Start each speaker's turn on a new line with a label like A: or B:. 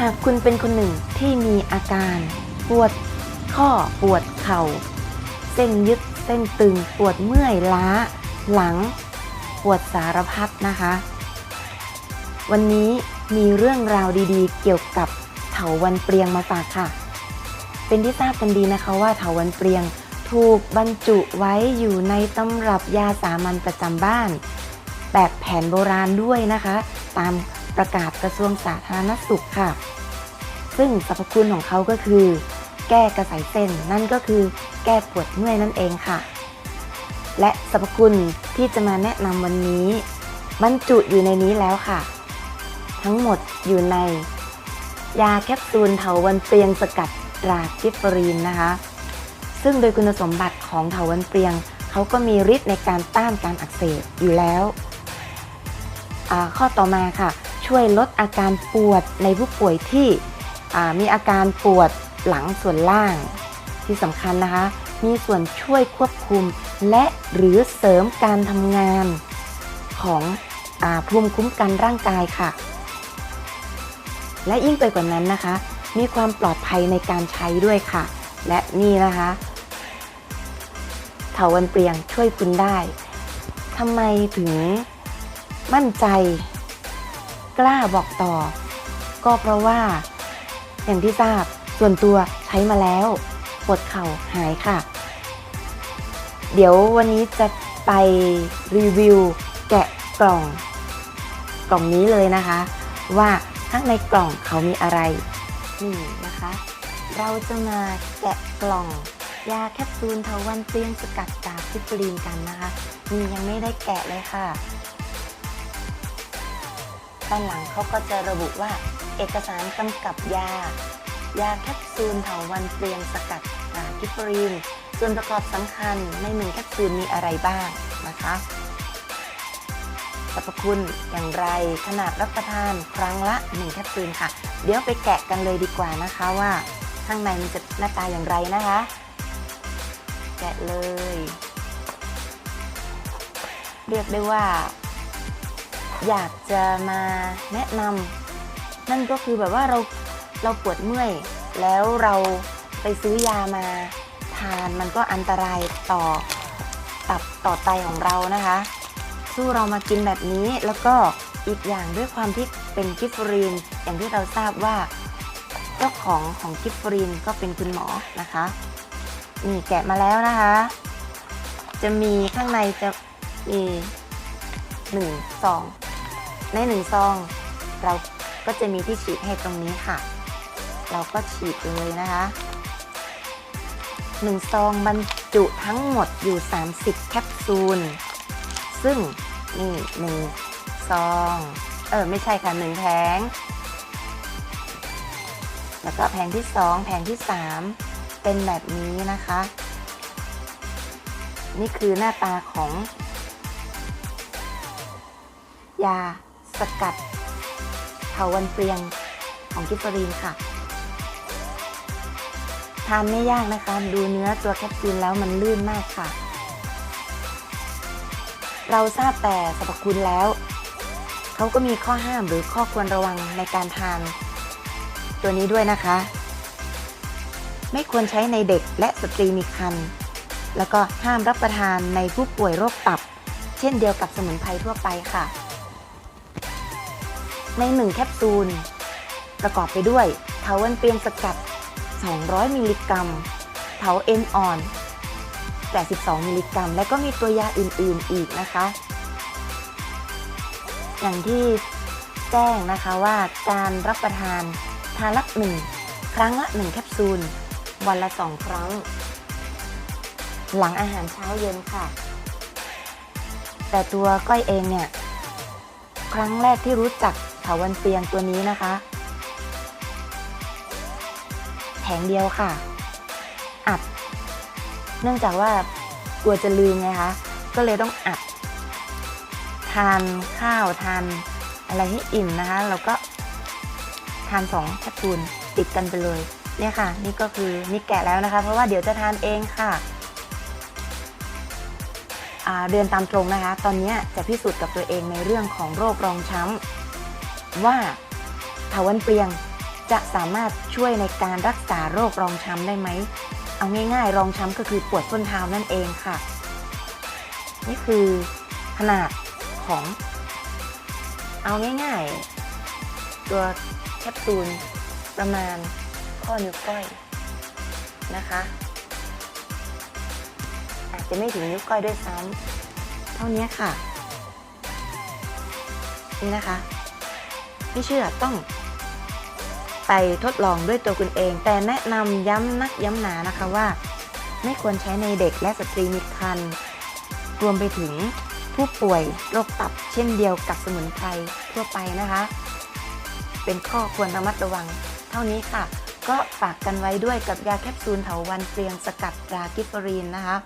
A: หากคุณเป็นคนหนึ่งที่มีอาการ ปวดข้อปวดเข่า เส้นยึดเส้นตึงปวดเมื่อยล้า หลัง ปวดสารพัดนะคะ วันนี้มีเรื่องราวดีๆ เกี่ยวกับเถาวันเปรียงมาฝากค่ะ เป็นที่ทราบกันดีนะคะว่าเถาวันเปรียงถูกบรรจุไว้อยู่ในตำรับยาสามัญประจำบ้าน แบบแผนโบราณด้วยนะคะ ตาม ประกาศกระทรวงสาธารณสุขค่ะ ซึ่งสรรพคุณของเขาก็คือ แก้กระสายเส้น นั่นก็คือแก้ปวดเมื่อยนั่นเองค่ะ และสรรพคุณที่จะมาแนะนำวันนี้บรรจุอยู่ในนี้แล้วค่ะ ทั้งหมดอยู่ใน ยาแคปซูลเถาวันเปรียงสกัดตรากิฟฟอรีนนะคะ ซึ่งโดยคุณสมบัติของเถาวันเปรียงเขาก็มีฤทธิ์ในการต้านการอักเสบอยู่แล้ว ข้อต่อมาค่ะ ช่วยลดอาการปวดในผู้ป่วยที่มีอาการปวดหลังส่วนล่าง ที่สำคัญนะคะ มีส่วนช่วยควบคุมและหรือเสริมการทำงานของอภูมิคุ้มกันร่างกายค่ะ และยิ่งไปกว่านั้นนะคะ มีความปลอดภัยในการใช้ด้วยค่ะ และนี่นะคะเถาวันเปรียงช่วยคุณได้ทำไมถึงมั่นใจ กล้าบอกต่อ ก็เพราะว่า อย่างที่ทราบส่วนตัวใช้มาแล้วปวดเข่าหายค่ะ เดี๋ยววันนี้จะไปรีวิวแกะกล่อง กล่องนี้เลยนะคะ ว่าข้างในกล่องเขามีอะไรนี่นะคะ เราจะมาแกะกล่องยาแคปซูลเทาวันเปรี้ยงสกัดจากซิปรีนกันนะคะนี่ยังไม่ได้แกะเลยค่ะ ด้านหลังเขาก็จะระบุว่า เอกสารกำกับยา ยาแคปซูลเถาวันเปรียงสกัดกิฟรีนส่วนประกอบสำคัญในหนึ่งแคปซูลมีอะไรบ้างนะคะสรรพคุณอย่างไรขนาดรับประทานครั้งละ1แคปซูลค่ะ เดี๋ยวไปแกะกันเลยดีกว่านะคะว่า ข้างในมันจะหน้าตาอย่างไรนะคะ แกะเลย เรียกได้ว่า อยากจะมาแนะนำนั่นก็คือแบบว่าเราเราปวดเมื่อย แล้วเราไปซื้อยามาทานมันก็อันตรายต่อตับต่อไตของเรานะคะ สู้เรามากินแบบนี้แล้วก็อีกอย่างด้วยความที่เป็นกิฟฟรีนอย่างที่เราทราบว่าเจ้าของของกิฟฟรีนก็เป็นคุณหมอนะคะนี่แกะมาแล้วนะคะ จะมีข้างในจะมีหนึ่งซอง ในหนึ่งซอง เราก็จะมีที่ฉีดให้ตรงนี้ค่ะ เราก็ฉีดเลยนะคะหนึ่งซองบรรจุทั้งหมดอยู่ 30 แคปซูล ซึ่งนี่หนึ่งซอง เออ ไม่ใช่ค่ะหนึ่งแผง แล้วก็แผงที่สองแผงที่สามเป็นแบบนี้นะคะ นี่คือหน้าตาของ ยา สกัดเถาวันเปรียงของกิฟเฟอรีนค่ะ ทานไม่ยากนะคะ ดูเนื้อตัวแคปซูลแล้วมันลื่นมากค่ะ เราทราบแต่สรรพคุณแล้ว เขาก็มีข้อห้ามหรือข้อควรระวังในการทาน ตัวนี้ด้วยนะคะ ไม่ควรใช้ในเด็กและสตรีมีครรภ์แล้วก็ห้ามรับประทานในผู้ป่วยโรคตับ เช่นเดียวกับสมุนไพรทั่วไปค่ะ ใน 1 แคปซูล ประกอบไปด้วยเถาวันเปียงสกัด 200 มิลลิกรัมเถาเอ็นอ่อน 82 มิลลิกรัม และก็มีตัวยาอื่นๆอีกนะคะ อย่างที่แจ้งนะคะว่าการรับประทานทานละหนึ่งครั้งละ1แคปซูล วันละ2ครั้ง หลังอาหารเช้าเย็นค่ะ แต่ตัวก้อยเองเนี่ย ครั้งแรกที่รู้จัก ถาวันเปียงตัวนี้นะคะ แผงเดียวค่ะ อัด เนื่องจากว่ากลัวจะลืมไงคะก็เลยต้องอัด ทานข้าวทานอะไรให้อิ่มนะคะ แล้วก็ทานสองแคปซูลติดกันไปเลยเนี่ยค่ะ นี่ก็คือนี่แกะแล้วนะคะ เพราะว่าเดี๋ยวจะทานเองค่ะเรียนตามตรงนะคะ ตอนนี้จะพิสูจน์กับตัวเองในเรื่องของโรครองช้ำ ว่าเถาวันเปียงจะสามารถช่วยในการรักษาโรครองช้ำได้ไหม เอาง่ายๆ รองช้ำก็คือปวดส้นเท้านั่นเองค่ะ นี่คือขนาดของ เอาง่ายๆ ตัวแคปซูลประมาณข้อนิ้วก้อยนะคะ อาจจะไม่ถึงนิ้วก้อยด้วยซ้ำเท่านี้ค่ะ นี่นะคะ ไม่เชื่อต้อง ไปทดลองด้วยตัวคุณเอง แต่แนะนำย้ำนักย้ำหนานะคะว่า ไม่ควรใช้ในเด็กและสตรีมีครรภ์รวมไปถึงผู้ป่วยโรคตับเช่นเดียวกับสมุนไพรทั่วไปนะคะ เป็นข้อควรระมัดระวัง เท่านี้ค่ะ ก็ฝากกันไว้ด้วยกับยาแคปซูลเถาวันเปลียงสกัดรากิฟเรีนนะคะ